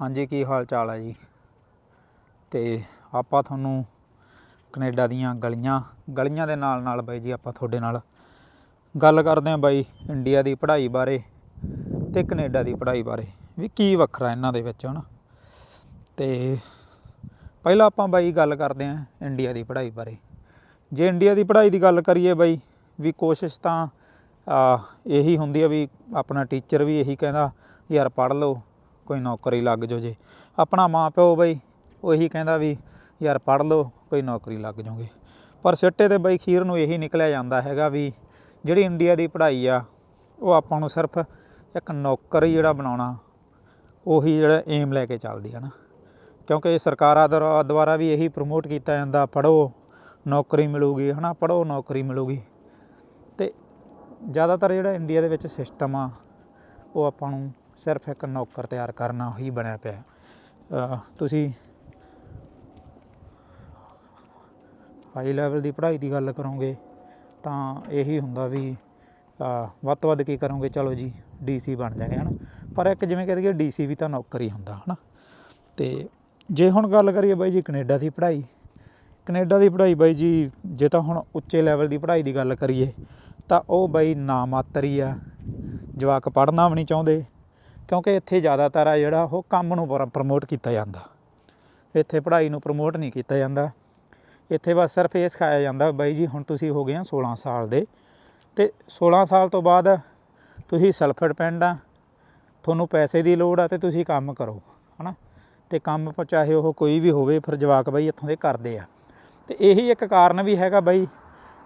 ਹਾਂਜੀ, ਕੀ ਹਾਲ ਚਾਲ ਹੈ ਜੀ? ਤੇ ਆਪਾਂ ਤੁਹਾਨੂੰ ਕੈਨੇਡਾ ਦੀਆਂ ਗਲੀਆਂ ਗਲੀਆਂ ਦੇ ਨਾਲ ਨਾਲ ਬਾਈ ਜੀ ਆਪਾਂ ਤੁਹਾਡੇ ਨਾਲ ਗੱਲ ਕਰਦੇ ਹਾਂ ਬਾਈ ਇੰਡੀਆ ਦੀ ਪੜ੍ਹਾਈ ਬਾਰੇ ਤੇ ਕੈਨੇਡਾ ਦੀ ਪੜ੍ਹਾਈ ਬਾਰੇ ਵੀ ਕੀ ਵੱਖਰਾ ਇਹਨਾਂ ਦੇ ਵਿੱਚ ਹਨਾ। ਤੇ ਪਹਿਲਾਂ ਆਪਾਂ ਬਾਈ ਗੱਲ ਕਰਦੇ ਹਾਂ ਇੰਡੀਆ ਦੀ ਪੜ੍ਹਾਈ ਬਾਰੇ। ਜੇ ਇੰਡੀਆ ਦੀ ਪੜ੍ਹਾਈ ਦੀ ਗੱਲ ਕਰੀਏ ਬਾਈ ਵੀ ਕੋਸ਼ਿਸ਼ ਤਾਂ ਇਹੀ ਹੁੰਦੀ ਆ ਵੀ ਆਪਣਾ ਟੀਚਰ ਵੀ ਇਹੀ ਕਹਿੰਦਾ, ਯਾਰ ਪੜ੍ਹ ਲਓ ਕੋਈ ਨੌਕਰੀ ਲੱਗ ਜਾਓ ਜੇ। ਆਪਣਾ ਮਾਂ ਪਿਓ ਬਈ, ਉਹੀ ਕਹਿੰਦਾ ਵੀ, ਯਾਰ ਪੜ੍ਹ ਲਓ, ਕੋਈ ਨੌਕਰੀ ਲੱਗ ਜਾਓਗੇ। ਪਰ ਸਿੱਟੇ ਤੇ ਬਈ ਖੀਰ ਨੂੰ ਇਹੀ ਨਿਕਲਿਆ ਜਾਂਦਾ ਹੈਗਾ ਵੀ ਜਿਹੜੀ ਇੰਡੀਆ ਦੀ ਪੜ੍ਹਾਈ ਆ, ਉਹ ਆਪਾਂ ਨੂੰ ਸਿਰਫ ਇੱਕ ਨੌਕਰੀ ਜਿਹੜਾ ਬਣਾਉਣਾ, ਉਹੀ ਜਿਹੜਾ ਏਮ ਲੈ ਕੇ ਚੱਲਦੀ ਹੈ ਨਾ। ਕਿਉਂਕਿ ਸਰਕਾਰਾਂ ਦੁਆਰਾ ਦੁਆਰਾ ਵੀ ਇਹੀ ਪ੍ਰਮੋਟ ਕੀਤਾ ਜਾਂਦਾ, ਪੜ੍ਹੋ, ਨੌਕਰੀ ਮਿਲੂਗੀ। ਹਨਾ, ਪੜ੍ਹੋ, ਨੌਕਰੀ ਮਿਲੂਗੀ। ਤੇ ਜ਼ਿਆਦਾਤਰ ਜਿਹੜਾ ਇੰਡੀਆ ਦੇ ਵਿੱਚ ਸਿਸਟਮ ਆ, ਉਹ ਆਪਾਂ ਨੂੰ ਸਿਰਫ ਇੱਕ ਨੌਕਰ ਤਿਆਰ ਕਰਨਾ ਹੀ ਬਣਿਆ ਪਿਆ। ਤੁਸੀਂ ਹਾਈ ਲੈਵਲ ਦੀ ਪੜ੍ਹਾਈ ਦੀ ਗੱਲ ਕਰੋਗੇ, ਤਾਂ ਇਹੀ ਹੁੰਦਾ ਵੀ ਵੱਧ ਤੋਂ ਵੱਧ ਕੀ ਕਰੋਗੇ? ਚਲੋ ਜੀ ਡੀਸੀ ਬਣ ਜਾਗੇ, ਹਨਾ? ਪਰ ਇੱਕ ਜਿਵੇਂ ਕਹਿ ਦਈਏ ਡੀਸੀ ਵੀ ਤਾਂ ਨੌਕਰ ਹੀ ਹੁੰਦਾ, ਹਨਾ? ਤੇ ਜੇ ਹੁਣ ਗੱਲ ਕਰੀਏ ਬਾਈ ਜੀ ਕੈਨੇਡਾ ਦੀ ਪੜ੍ਹਾਈ, ਕੈਨੇਡਾ ਦੀ ਪੜ੍ਹਾਈ ਬਾਈ ਜੀ, ਜੇ ਤਾਂ ਹੁਣ ਉੱਚੇ ਲੈਵਲ ਦੀ ਪੜ੍ਹਾਈ ਦੀ ਗੱਲ ਕਰੀਏ, ਤਾਂ ਉਹ ਬਾਈ ਨਾ ਮਾਤਰ ਆ। ਜਵਾਕ ਪੜ੍ਹਨਾ ਵੀ ਨਹੀਂ ਚਾਹੁੰਦੇ ਕਿਉਂਕਿ ਇੱਥੇ ਜ਼ਿਆਦਾਤਰ ਆ ਜਿਹੜਾ ਉਹ ਕੰਮ ਨੂੰ ਪ੍ਰਮੋਟ ਕੀਤਾ ਜਾਂਦਾ। ਇੱਥੇ ਪੜ੍ਹਾਈ ਨੂੰ ਪ੍ਰਮੋਟ ਨਹੀਂ ਕੀਤਾ ਜਾਂਦਾ। ਇੱਥੇ ਬਸ ਸਿਰਫ ਇਹ ਸਿਖਾਇਆ ਜਾਂਦਾ, ਬਾਈ ਜੀ, ਹੁਣ ਤੁਸੀਂ ਹੋ ਗਏ ਆ 16 ਸਾਲ ਦੇ। ਤੇ 16 ਸਾਲ ਤੋਂ ਬਾਅਦ ਤੁਸੀਂ ਸੈਲਫ ਡਿਪੈਂਡ ਆ, ਤੁਹਾਨੂੰ ਪੈਸੇ ਦੀ ਲੋੜ ਆ ਤੇ ਤੁਸੀਂ ਕੰਮ ਕਰੋ, ਹਨਾ? ਤੇ ਕੰਮ ਚਾਹੇ ਉਹ ਕੋਈ ਵੀ ਹੋਵੇ, ਫਿਰ ਜਵਾਕ ਬਾਈ ਇੱਥੋਂ ਦੇ ਕਰਦੇ ਆ। ਤੇ ਇਹੀ ਇੱਕ ਕਾਰਨ ਵੀ ਹੈਗਾ ਬਾਈ,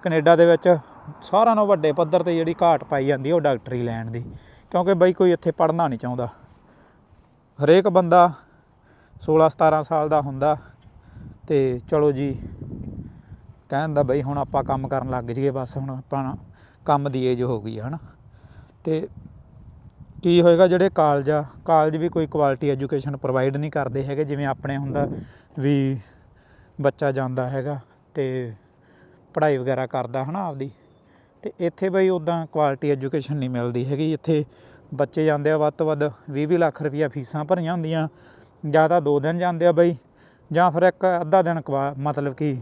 ਕੈਨੇਡਾ ਦੇ ਵਿੱਚ ਸਾਰਿਆਂ ਨਾਲੋਂ ਵੱਡੇ ਪੱਧਰ ਤੇ ਜਿਹੜੀ ਘਾਟ ਪਾਈ ਜਾਂਦੀ ਉਹ ਡਾਕਟਰੀ ਲੈਣ ਦੀ। ਕਿਉਂਕਿ ਬਈ ਕੋਈ ਇੱਥੇ ਪੜ੍ਹਨਾ ਨਹੀਂ ਚਾਹੁੰਦਾ। ਹਰੇਕ ਬੰਦਾ 16 17 ਸਾਲ ਦਾ ਹੁੰਦਾ ਤੇ ਚਲੋ ਜੀ ਕਹਿੰਦਾ ਬਈ ਹੁਣ ਆਪਾਂ ਕੰਮ ਕਰਨ ਲੱਗ ਜਾਈਏ, ਬਸ ਹੁਣ ਆਪਾਂ ਕੰਮ ਦੀ ਏਜ ਹੋ ਗਈ ਹੈ ਹਨਾ। ਤੇ ਕੀ ਹੋਏਗਾ ਜਿਹੜੇ ਕਾਲਜ ਆ ਕਾਲਜ ਵੀ ਕੋਈ ਕੁਆਲਿਟੀ ਐਜੂਕੇਸ਼ਨ ਪ੍ਰੋਵਾਈਡ ਨਹੀਂ ਕਰਦੇ ਹੈਗੇ, ਜਿਵੇਂ ਆਪਣੇ ਹੁੰਦਾ ਵੀ ਬੱਚਾ ਜਾਂਦਾ ਹੈਗਾ ਤੇ ਪੜ੍ਹਾਈ ਵਗੈਰਾ ਕਰਦਾ, ਹਨਾ, ਆਪਦੀ। ਤੇ ਇੱਥੇ ਬਈ ਉਦਾਂ ਕੁਆਲਿਟੀ ਐਜੂਕੇਸ਼ਨ ਨਹੀਂ ਮਿਲਦੀ ਹੈਗੀ। ਇੱਥੇ ਬੱਚੇ ਜਾਂਦੇ ਆ ਵੱਧ ਤੋਂ ਵੱਧ 20 ਲੱਖ ਰੁਪਈਆ ਫੀਸਾਂ ਭਰੀਆਂ ਹੁੰਦੀਆਂ। ਜਾਂ ਤਾਂ ਦੋ ਦਿਨ ਜਾਂਦੇ ਆ ਬਈ, ਜਾਂ ਫਿਰ ਇੱਕ ਅੱਧਾ ਦਿਨ ਕਵਾ ਮਤਲਬ ਕਿ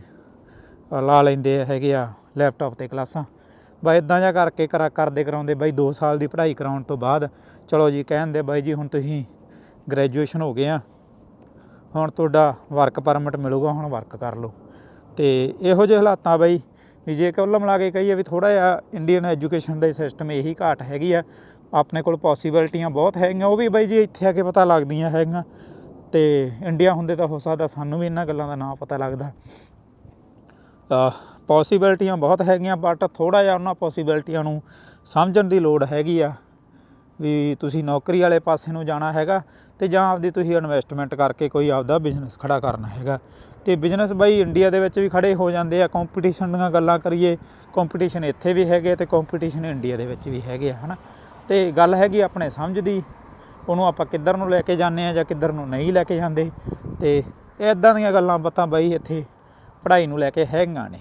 ਲਾ ਲੈਂਦੇ ਹੈਗੇ ਆ ਲੈਪਟਾਪ ਤੇ ਕਲਾਸਾਂ। ਬਈ ਇਦਾਂ ਜਿਹਾ ਕਰਕੇ ਕਰਾ, ਕਰਦੇ ਕਰਾਉਂਦੇ ਬਾਈ 2 ਸਾਲ ਦੀ ਪੜ੍ਹਾਈ ਕਰਾਉਣ ਤੋਂ ਬਾਅਦ। ਚਲੋ ਜੀ, ਕਹਿੰਦੇ ਬਾਈ ਜੀ, ਹੁਣ ਤੁਸੀਂ ਗ੍ਰੈਜੂਏਸ਼ਨ ਹੋ ਗਏ ਆ। ਹੁਣ ਤੁਹਾਡਾ ਵਰਕ ਪਰਮਿਟ ਮਿਲੂਗਾ, ਹੁਣ ਵਰਕ ਕਰ ਲਓ। ਤੇ ਇਹੋ ਜਿਹੇ ਹਾਲਾਤਾਂ ਬਾਈ ਵੀ ਜੇ ਕੁੱਲ ਮਿਲਾ ਕੇ ਕਹੀਏ ਵੀ ਥੋੜਾ ਜਿਹਾ ਇੰਡੀਅਨ ਐਜੂਕੇਸ਼ਨ ਦੇ ਸਿਸਟਮ ਇਹੀ ਘਾਟ ਹੈਗੀ ਆ, ਆਪਣੇ ਕੋਲ ਪੋਸੀਬਿਲਟੀਆਂ ਬਹੁਤ ਹੈਗੀਆਂ, ਉਹ ਵੀ ਬਾਈ ਜੀ ਇੱਥੇ ਆ ਕੇ ਪਤਾ ਲੱਗਦੀਆਂ ਹੈਗੀਆਂ। ਤੇ ਇੰਡੀਆ ਹੁੰਦੇ ਤਾਂ ਹੋ ਸਕਦਾ ਸਾਨੂੰ ਵੀ ਇਹਨਾਂ ਗੱਲਾਂ ਦਾ ਨਾਂ ਪਤਾ ਲੱਗਦਾ। ਪੋਸੀਬਿਲਟੀਆਂ ਬਹੁਤ ਹੈਗੀਆਂ ਬਟ ਥੋੜਾ ਜਿਹਾ ਉਹਨਾਂ ਪੋਸੀਬਿਲਟੀਆਂ ਨੂੰ ਸਮਝਣ ਦੀ ਲੋੜ ਹੈਗੀ ਆ। ਵੀ ਤੁਸੀਂ ਨੌਕਰੀ ਵਾਲੇ ਪਾਸੇ ਨੂੰ ਜਾਣਾ ਹੈਗਾ ਤੇ ਜਾਂ ਆਪਦੀ ਤੁਸੀਂ ਇਨਵੈਸਟਮੈਂਟ ਕਰਕੇ ਕੋਈ ਆਪਦਾ ਬਿਜ਼ਨਸ ਖੜਾ ਕਰਨਾ ਹੈਗਾ। ਤੇ ਬਿਜ਼ਨਸ ਬਾਈ ਇੰਡੀਆ ਦੇ ਵਿੱਚ ਵੀ ਖੜੇ ਹੋ ਜਾਂਦੇ ਆ। ਕੰਪੀਟੀਸ਼ਨ ਦੀਆਂ ਗੱਲਾਂ ਕਰੀਏ ਕੰਪੀਟੀਸ਼ਨ ਇੱਥੇ ਵੀ ਹੈਗੇ ਤੇ ਕੰਪੀਟੀਸ਼ਨ ਇੰਡੀਆ ਦੇ ਵਿੱਚ ਵੀ ਹੈਗੇ ਆ, ਹਨਾ। ਤੇ ਗੱਲ ਹੈਗੀ ਆਪਣੇ ਸਮਝ ਦੀ, ਉਹਨੂੰ ਆਪਾਂ ਕਿੱਧਰ ਨੂੰ ਲੈ ਕੇ ਜਾਂਦੇ ਆ ਜਾਂ ਕਿੱਧਰ ਨੂੰ ਨਹੀਂ ਲੈ ਕੇ ਜਾਂਦੇ। ਤੇ ਇਦਾਂ ਦੀਆਂ ਗੱਲਾਂ ਬਾਤਾਂ ਬਾਈ ਇੱਥੇ ਪੜ੍ਹਾਈ ਨੂੰ ਲੈ ਕੇ ਹੈਗੀਆਂ ਨੇ।